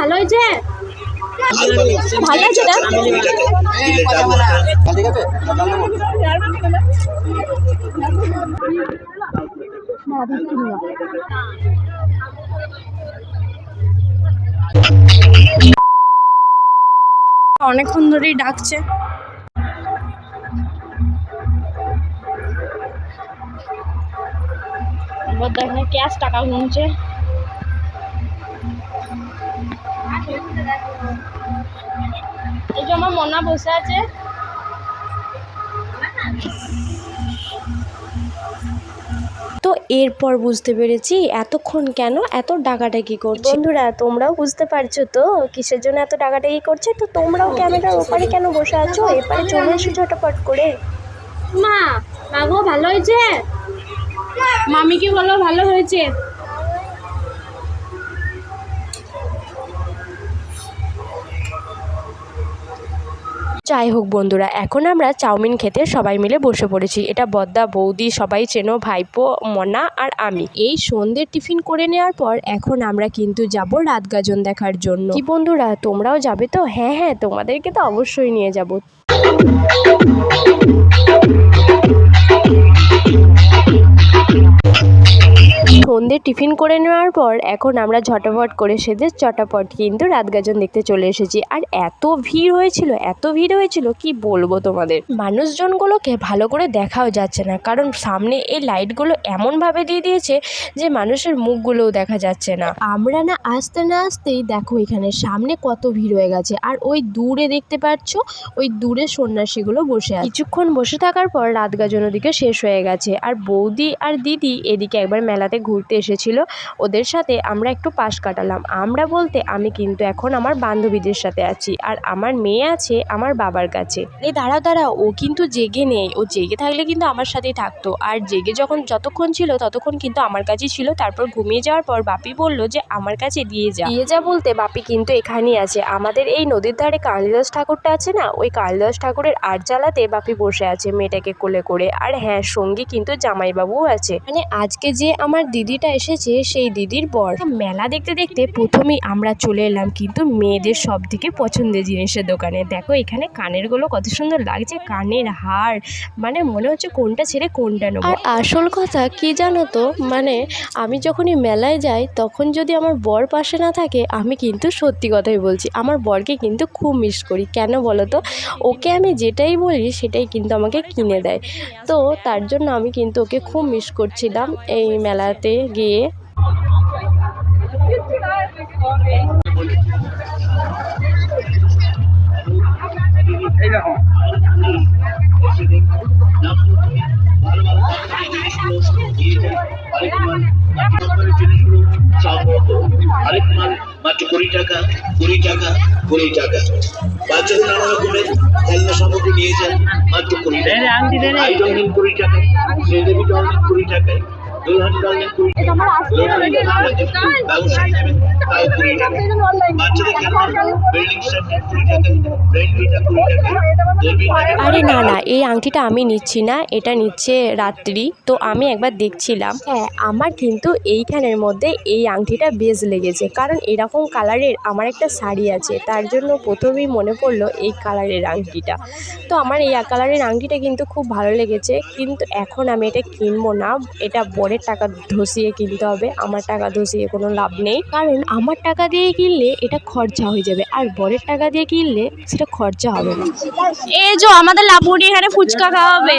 ভালো হয়েছে? ভালো আছে না? অনেকক্ষণ ধরেই ডাকছে। দেখেন ক্যাশ টাকা গুনছে। এই যে আমার মনা বসে আছে। তো এরপর বুঝতে পেরেছি এতক্ষণ কেন এত ডাকাডাকি করছে। বন্ধুরা তোমরাও বুঝতে পারছ তো কিসের জন্য এত ডাকাডাকি করছে? তো তোমরাও ক্যামেরার ওপারে কেন বসে আছো? এপারে চলে এসো ঝটপট করে। মা মাগো ভালো হয়েছে? মামিকে বলো ভালো হয়েছে? যাই হোক বন্ধুরা, এখন আমরা চাউমিন খেতে সবাই মিলে বসে পড়েছি। এটা বদ্দা, বৌদি, সবাই চেনো, ভাইপো, মনা আর আমি। এই সন্ধ্যের টিফিন করে নেওয়ার পর এখন আমরা কিন্তু যাব রাত গাজন দেখার জন্য। কি বন্ধুরা, তোমরাও যাবে তো? হ্যাঁ হ্যাঁ তোমাদেরকে তো অবশ্যই নিয়ে যাব। সন্ধ্যে টিফিন করে নেওয়ার পর এখন আমরা ঝটাপট করে সেদে চটাপট কিন্তু রাত গাজন দেখতে চলে এসেছি। আর এত ভিড় হয়েছিল, এত ভিড় হয়েছিল, কি বলব তোমাদের? মানুষজনগুলোকে ভালো করে দেখাও যাচ্ছে না, কারণ সামনে এই লাইটগুলো এমনভাবে দিয়ে দিয়েছে যে মানুষের মুখগুলোও দেখা যাচ্ছে না। আমরা না আসতে না আসতেই দেখো এখানে সামনে কত ভিড় হয়ে গেছে, আর ওই দূরে দেখতে পাচ্ছ, ওই দূরে সন্ন্যাসীগুলো বসে আছে। কিছুক্ষণ বসে থাকার পর রাত গাজন ওদিকে শেষ হয়ে গেছে, আর বৌদি আর দিদি এদিকে একবার মেলাতে ঘুরতে এসেছিল, ওদের সাথে আমরা একটু পাশ কাটালাম। আমরা বলতে, আমি কিন্তু এখন আমার বান্ধবীদের সাথে আছি আর আমার মেয়ে আছে আমার বাবার কাছে। এই দাঁড়া দাঁড়া ও কিন্তু জেগে নেই। ও জেগে থাকলে কিন্তু আমার সাথেই থাকতো। আর জেগে যখন যতক্ষণ ছিল, ততক্ষণ কিন্তু আমার কাছেই ছিল। তারপর ঘুমিয়ে যাওয়ার পর বাপি বলল যে, আমার কাছে দিয়ে যা। দিয়ে যা বলতে বাপি কিন্তু এখানেই আছে। আমাদের এই নদীর ধারে কালিদাস ঠাকুরটা আছে না, ওই কালিদাস ঠাকুরের আর জ্বালাতে বাপি বসে আছে মেয়েটাকে কোলে করে। আর হ্যাঁ সঙ্গী কিন্তু জামাইবাবুও আছে। মানে আজকে যে আমার দিদিটা এসেছে সেই দিদির বর। মেলা দেখতে দেখতে প্রথমেই আমরা চলে এলাম কিন্তু মেয়েদের সব থেকে পছন্দের জিনিসের দোকানে। দেখো এখানে কানেরগুলো কত সুন্দর লাগছে, কানের হার মানে মনে হচ্ছে কোনটা ছেড়ে কোনটা নেব। আর আসল কথা কি জানো তো? মানে আমি যখনই মেলায় যাই, তখন যদি আমার বর পাশে না থাকে, আমি কিন্তু সত্যি কথাই বলছি, আমার বরকে কিন্তু খুব মিস করি। কেন বলো তো? ওকে আমি যেটাই বলি, সেটাই কিন্তু আমাকে কিনে দেয়। তো তার জন্য আমি কিন্তু ওকে খুব মিস করছিলাম এই মেলাতে। গিয়ে মাত্র কুড়ি টাকা কুড়ি টাকা কুড়ি টাকা। বাচ্চাদের নানা রকমের খেলনা সামগ্রী নিয়ে যান মাত্র কুড়ি টাকা কুড়ি টাকা শ্রীদেবী কুড়ি টাকায়। আরে না না, এই আংটিটা আমি নিচ্ছি না, এটা নিচ্ছে রাত্রি, তো আমি একবার দেখছিলাম। হ্যাঁ আমার কিন্তু এইখানের মধ্যে এই আংটিটা বেশ লেগেছে, কারণ এরকম কালারের আমার একটা শাড়ি আছে, তার জন্য প্রথমেই মনে পড়ল এই কালারের আংটিটা। তো আমার এই কালারের আংটিটা কিন্তু খুব ভালো লেগেছে, কিন্তু এখন আমি এটা কিনবো না, এটা বরের টাকা ধসিয়ে কিনতে হবে আমার টাকা ধসিয়ে কোনো লাভ নেই। কারণ আমার টাকা দিয়ে কিনলে এটা খরচা হয়ে যাবে আর বরের টাকা দিয়ে কিনলে সেটা খরচা হবে না। এই যে আমাদের লাবুনি এখানে ফুচকা খাওয়া হবে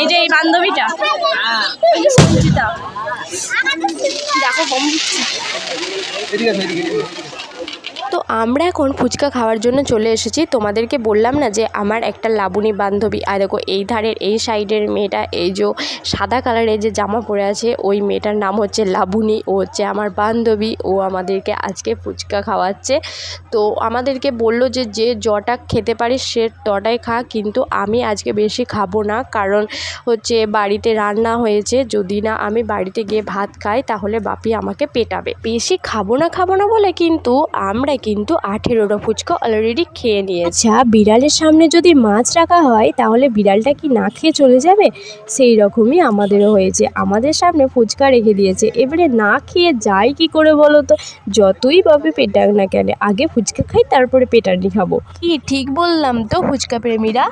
এই যে এই বান্ধবীটা। দেখো দিচ্ছে এদিকে আসো, এদিকে এদিকে। তো আমরা এখন ফুচকা খাওয়ার জন্য চলে এসেছি। তোমাদেরকে বললাম না যে আমার একটা লাবণী বান্ধবী, আর দেখো এই ধারের এই সাইডের মেয়েটা, এই যে সাদা কালারের যে জামা পরে আছে, ওই মেয়েটার নাম হচ্ছে লাবণী, ও হচ্ছে আমার বান্ধবী, ও আমাদেরকে আজকে ফুচকা খাওয়াচ্ছে। তো আমাদেরকে বলল যে যে জটা খেতে পারিস সে তটাই খা, কিন্তু আমি আজকে বেশি খাব না, কারণ হচ্ছে বাড়িতে রান্না হয়েছে, যদি না আমি বাড়িতে গিয়ে ভাত খাই, তাহলে বাপি আমাকে পেটাবে। বেশি খাব না খাব না বলে কিন্তু আমরা কিন্তু আঠেরোটা ফুচকা অলরেডি খেয়ে নিয়েছে। আচ্ছা বিড়ালের সামনে যদি মাছ রাখা হয়, তাহলে বিড়ালটা কি না খেয়ে চলে যাবে? সেই রকমই আমাদেরও হয়েছে। আমাদের সামনে ফুচকা রেখে দিয়েছে। এবারে না খেয়ে যায় কি করে বলো তো? যতই ভাবে পেটাক না কেন, আগে ফুচকা খাই, তারপরে পেটানি খাব। কি ঠিক বললাম তো ফুচকা প্রেমীরা?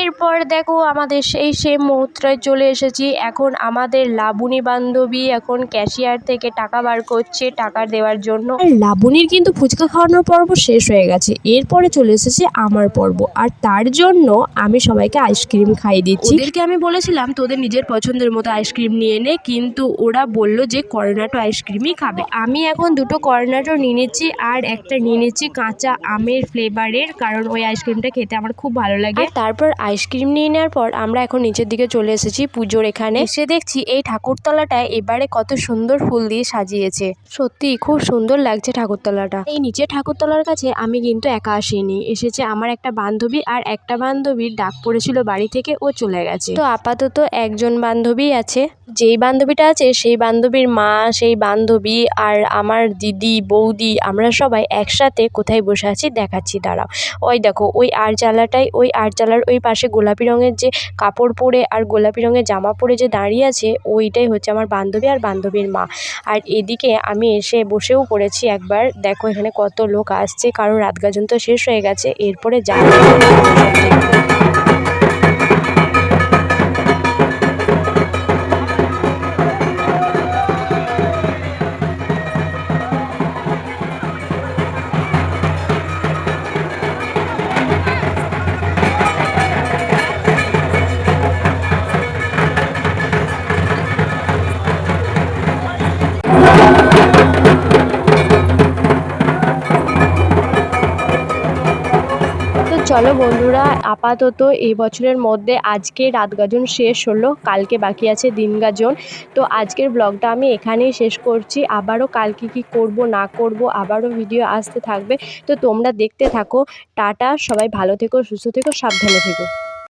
এরপর দেখো আমাদের সেই সেম মুহূর্তায় চলে এসেছি। এখন আমাদের লাবণী বান্ধবী এখন ক্যাশিয়ার থেকে টাকা বার করছে টাকা দেওয়ার জন্য। লাবণীর কিন্তু ফুচকা খাওয়ানোর পর্ব শেষ হয়ে গেছে। এরপরে চলে এসেছে আমার পর্ব। আর তার জন্য আমি সবাইকে আইসক্রিম খাইয়ে দিচ্ছি। ওদেরকে আমি বলেছিলাম তোদের নিজের পছন্দের মতো আইসক্রিম নিয়ে নে। কিন্তু ওরা বলল যে কর্নাটো আইসক্রিমই খাবে। আমি এখন দুটো কর্নাটো নিয়ে নিচ্ছি আর একটা নিয়ে নিচ্ছি কাঁচা আমের ফ্লেভারের কারণ ওই আইসক্রিমটা খেতে আমার খুব ভালো লাগে। তারপর আইসক্রিম নিয়ে নেওয়ার পর আমরা এখন নিচের দিকে চলে এসেছি পুজোর এখানে। এসে দেখছি এই ঠাকুরতলাটায় এবারে কত সুন্দর ফুল দিয়ে সাজিয়েছে। সত্যি খুব সুন্দর লাগছে ঠাকুরতলাটা। এই নিচে ঠাকুরতলার কাছে আমি কিন্তু একা আসিনি। এসেছে আমার একটা বান্ধবী আর একটা বান্ধবীর ডাক পড়েছিল বাড়ি থেকে ও চলে গেছে। তো আপাতত একজন বান্ধবী আছে। যেই বান্ধবীটা আছে, সেই বান্ধবীর মা, সেই বান্ধবী আর আমার দিদি, বৌদি আমরা সবাই একসাথে কোথায় বসে আছি দেখাচ্ছি, দাঁড়াও। ওই দেখো, ওই আরচালাটাই ওই আরচালার ওই পাশে গোলাপি রঙের যে কাপড় পরে আর গোলাপি রঙের জামা পরে যে দাঁড়িয়ে আছে, ওইটাই হচ্ছে আমার বান্ধবী আর বান্ধবীর মা। আর এদিকে আমি এসে বসেও পড়েছি একবার। দেখো এখানে কত লোক আসছে কারণ রাত গাজন তো শেষ হয়ে গেছে এরপরে যা চলো বন্ধুরা, আপাতত এই বছরের মধ্যে আজকে রাত গাজন শেষ হলো, কালকে বাকি আছে দিন গাজন। তো আজকের ব্লগটা আমি এখানেই শেষ করছি। আবারও কালকে কি করব, না করব, আবারও ভিডিও আসতে থাকবে। তো তোমরা দেখতে থাকো। টাটা, সবাই ভালো থেকো, সুস্থ থেকো, সাবধানে থেকো।